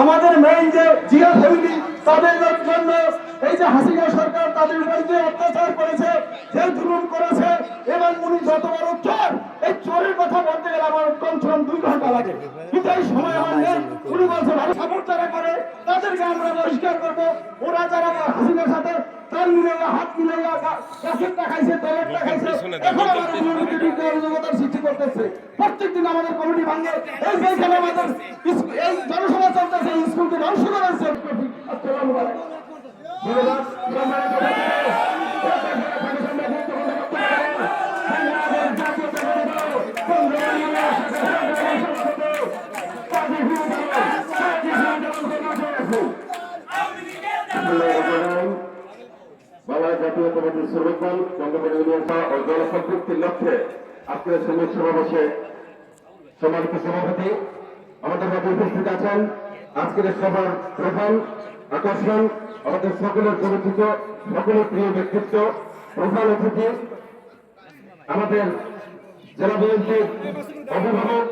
আমাদের মেইন যে জিয়া ফ্যামিলি তাদের জন্য এই যে হাসিনা সরকার তাদের উপর যে অত্যাচার করেছে, যে জুলুম করেছে এবং উনি যত বড় চোর এই চোরের কথা বলতে গেলে আমার কমসে কম দুই ঘণ্টা লাগে। কিন্তু এই সময় আমার নেই, উনি বলছে, ভালো সাপোর্ট যারা করে, তাদেরকে আমরা বহিষ্কার করব। ওরা যারা মিলে হাত গাছের এখন আমাদের বিরুদ্ধে বিরুদ্ধে সৃষ্টি করতেছে। প্রত্যেকদিন আমাদের কমিটি ভাঙে। এই যেখানে আমাদের এই জনসভা চলতেছে স্কুলকে ধ্বংস করা হয়েছে আসসালামু আলাইকুম। জাতীয় কমিটির শ্রমিক দল বঙ্গবন্ধু ইউনিয়ন ও জনসম্পৃক্তির লক্ষ্যে আজকের শ্রমিক সমাবেশে সম্মানিত সভাপতি আমাদের মাঝে উপস্থিত আছেন। আজকের সভার প্রধান আকর্ষণ আমাদের সকলের পরিচিত, সকলের প্রিয় ব্যক্তিত্ব, প্রধান অতিথি আমাদের জেলা বিএনপির অভিভাবক